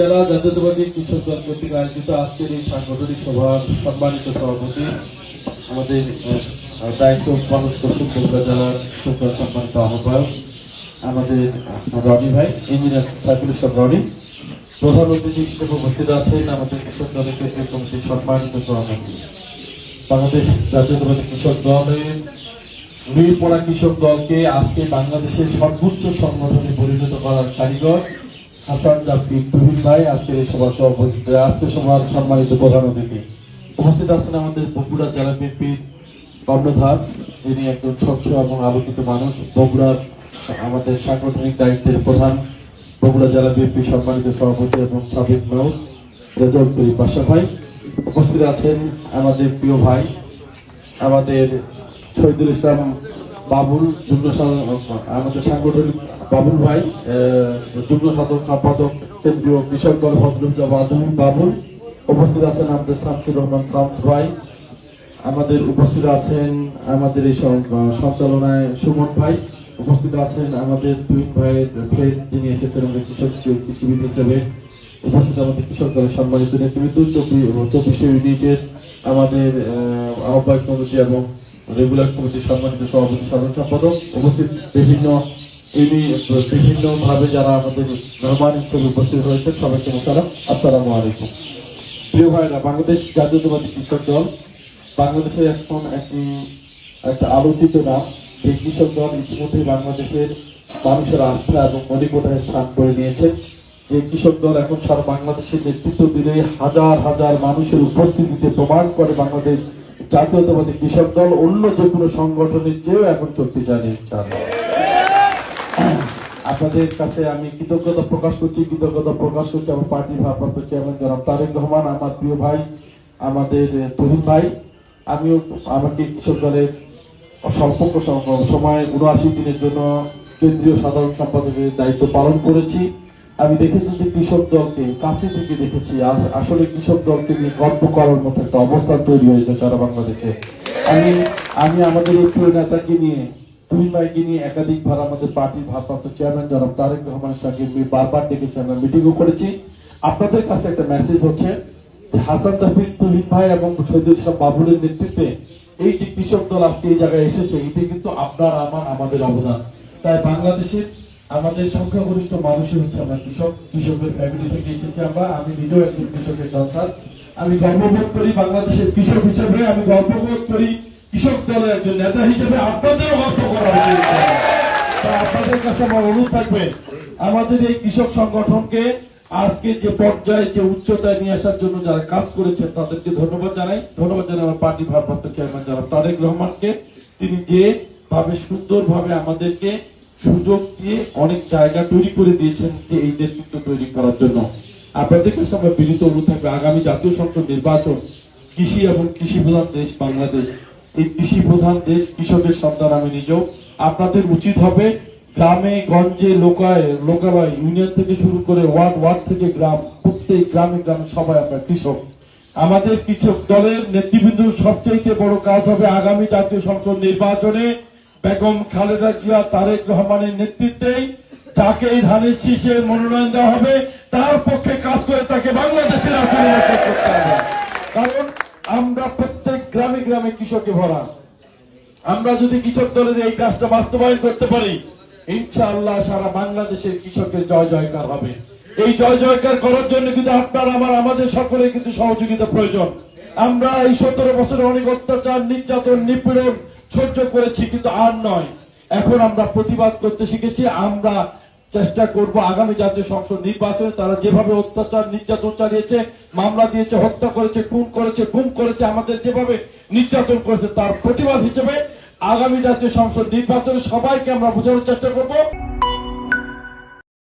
জেলা জাতীয়তাবাদী কৃষক দল কর্তৃক আয়োজিত আজকের এই সাংগঠনিক সভার সম্মানিত সভাপতি, আমাদের দায়িত্ব পালন করছেন বগুড়া জেলার কৃষক দল সম্মানিত আহ্বায়ক, আমাদের রনি ভাই ইঞ্জিনিয়ার সাইফুল ইসলাম রনি, প্রধান অতিথি হিসেবে উপস্থিত আছেন আমাদের কৃষক দলের কেন্দ্রীয় কমিটির সম্মানিত সভাপতি। বাংলাদেশ জাতীয়তাবাদী কৃষক দলের মিরপড়া কৃষক দলকে আজকে বাংলাদেশের সর্বোচ্চ সংগঠনে পরিণত করার কারিগর। হাসান জাফি তুহিন ভাই, আজকের এই সভার সভাপতি আজকে সভার সম্মানিত প্রধান অতিথি। উপস্থিত আছেন আমাদের বগুড়া জেলা বিএনপির কর্ণধার যিনি একজন স্বচ্ছ এবং আলোকিত মানুষ। বগুড়ার আমাদের সাংগঠনিক দায়িত্বের প্রধান বগুড়া জেলা বিএনপি সম্মানিত সভাপতি এবং সাবেক মেয়র রেজল বাসা ভাই। উপস্থিত আছেন আমাদের প্রিয় ভাই, আমাদের শহীদুল ইসলাম বাবুল, যুগ্ম আমাদের সাংগঠনিক বাবুল ভাই যুগ্ম সাধক সম্পাদক কেন্দ্রীয় কৃষক দল ভদ্রজা বাবুল। উপস্থিত আছেন আমাদের শামসুর রহমান শামস ভাই। আমাদের উপস্থিত আছেন আমাদের এই সঞ্চালনায় সুমন ভাই। উপস্থিত আছেন আমাদের দুই ভাইয়ের ফ্রেন্ড যিনি এসেছেন আমাদের কৃষক কৃষিবিদ হিসেবে। উপস্থিত আমাদের কৃষক দলের সম্মানিত নেতৃত্ব চব্বিশ ইউনিটের আমাদের আহ, আহ্বায়ক কমিটি এবং রেগুলার কমিটির সম্মানিত সভাপতি সাধারণ সম্পাদক। উপস্থিত বিভিন্ন বিভিন্ন ভাবে যারা আমাদের মেহমান হিসেবে উপস্থিত হয়েছেন সবাইকে সালাম আসসালামু আলাইকুম। প্রিয় ভাইরা, বাংলাদেশ জাতীয়তাবাদী কৃষক দল বাংলাদেশে এখন একটি, একটা আলোচিত নাম। যে কৃষক দল ইতিমধ্যে বাংলাদেশের মানুষের আস্থা এবং মণিকোটায় স্থান করে নিয়েছে। যে কৃষক দল এখন সারা বাংলাদেশের নেতৃত্ব দিলে হাজার হাজার মানুষের উপস্থিতিতে প্রমাণ করে বাংলাদেশ জাতীয়তাবাদী কৃষক দল অন্য যে কোনো সংগঠনের চেয়েও এখন শক্তিশালী। ইনশাআল্লাহ। আপনাদের কাছে আমি কৃতজ্ঞতা প্রকাশ করছি, কৃতজ্ঞতা প্রকাশ করছি আমার পার্টির ভারপ্রাপ্ত চেয়ারম্যান জনাব তারেক রহমান, আমার প্রিয় ভাই, আমাদের তরুণ ভাই। আমিও আমাকে কৃষক দলের স্বল্প সময় উনআশি দিনের জন্য কেন্দ্রীয় সাধারণ সম্পাদকের দায়িত্ব পালন করেছি। আমি দেখেছি যে কৃষক দলকে কাছে থেকে দেখেছি, আস- আসলে কৃষক দলকে নিয়ে গর্ব করার মতো একটা অবস্থান তৈরি হয়েছে সারা বাংলাদেশে। আমি আমি আমাদের এই প্রিয় নেতাকে নিয়ে ভাইকে নিয়ে একাধিকবার আমাদের পার্টির ভারপ্রাপ্ত চেয়ারম্যান জনাব তারেক রহমানের সঙ্গে বারবার ডেকেছি, আমরা মিটিংও করেছি। আপনাদের কাছে একটা মেসেজ হচ্ছে হাসান তাহিদ তুহিন ভাই এবং শহীদুল ইসলাম বাবুলের নেতৃত্বে এই যে কৃষক দল আজকে এই জায়গায় এসেছে, এটি কিন্তু আপনার, আমার, আমাদের অবদান। তাই বাংলাদেশের আমাদের সংখ্যাগরিষ্ঠ মানুষই হচ্ছে আমরা কৃষক, কৃষকের ফ্যামিলি থেকে এসেছি আমরা, আমি নিজেও একজন কৃষকের সন্তান। আমি গর্ববোধ করি বাংলাদেশের কৃষক হিসেবে, আমি গর্ববোধ করি কৃষক দলের একজন নেতা হিসেবে আপনাদেরও গর্ব করা উচিত তা আপনাদের কাছে আমার অনুরোধ থাকবে, আমাদের এই কৃষক সংগঠনকে আজকে যে পর্যায়ে, যে উচ্চতায় নিয়ে আসার জন্য যারা কাজ করেছেন, তাদেরকে ধন্যবাদ জানাই। ধন্যবাদ জানাই আমার পার্টি ভারপ্রাপ্ত চেয়ারম্যান যারা, তারেক রহমানকে। তিনি যে ভাবে সুন্দরভাবে আমাদেরকে সুযোগ দিয়ে অনেক জায়গা তৈরি করে দিয়েছেন যে এই নেতৃত্ব তৈরি করার জন্য। আপনাদের কাছে আমরা বিনীত অনুরোধ থাকবে, আগামী জাতীয় সংসদ নির্বাচন, কৃষি এবং কৃষি প্রধান দেশ, বাংলাদেশ। এই কৃষি প্রধান দেশ কৃষকের সন্তান আমি নিজেও। আপনাদের উচিত হবে গ্রামে, গঞ্জে, লোকায়, লোকালয়, ইউনিয়ন থেকে শুরু করে ওয়ার্ড ওয়ার্ড থেকে গ্রাম, প্রত্যেক গ্রামে গ্রামে সবাই আমরা কৃষক। আমাদের কৃষক দলের নেতৃবৃন্দর সবচেয়ে বড় কাজ হবে আগামী জাতীয় সংসদ নির্বাচনে বেগম খালেদা জিয়া, তারেক রহমানের নেতৃত্বেই যাকে এই ধানের শীষে মনোনয়ন দেওয়া হবে, তার পক্ষে কাজ করে তাকে বাংলাদেশের গ্রামে কৃষকে ভরা। আমরা যদি কৃষক দলের এই কাজটা বাস্তবায়ন করতে পারি, ইনশাআল্লাহ সারা বাংলাদেশের কৃষকের জয় জয়কার হবে। এই জয় জয়কার করার জন্য কিন্তু আপনার, আমার, আমাদের সকলের কিন্তু সহযোগিতা প্রয়োজন। আমরা এই সতেরো বছরে অনেক অত্যাচার, নির্যাতন, নিপীড়ন সহ্য করেছি, কিন্তু আর নয়। এখন আমরা প্রতিবাদ করতে শিখেছি, আমরা চেষ্টা করব আগামী জাতীয় সংসদ নির্বাচনে। তারা যেভাবে অত্যাচার, নির্যাতন চালিয়েছে, মামলা দিয়েছে, হত্যা করেছে, খুন করেছে, গুম করেছে, আমাদের যেভাবে নির্যাতন করেছে তার প্রতিবাদ হিসেবে আগামী জাতীয় সংসদ নির্বাচনে সবাইকে আমরা বোঝানোর চেষ্টা করব।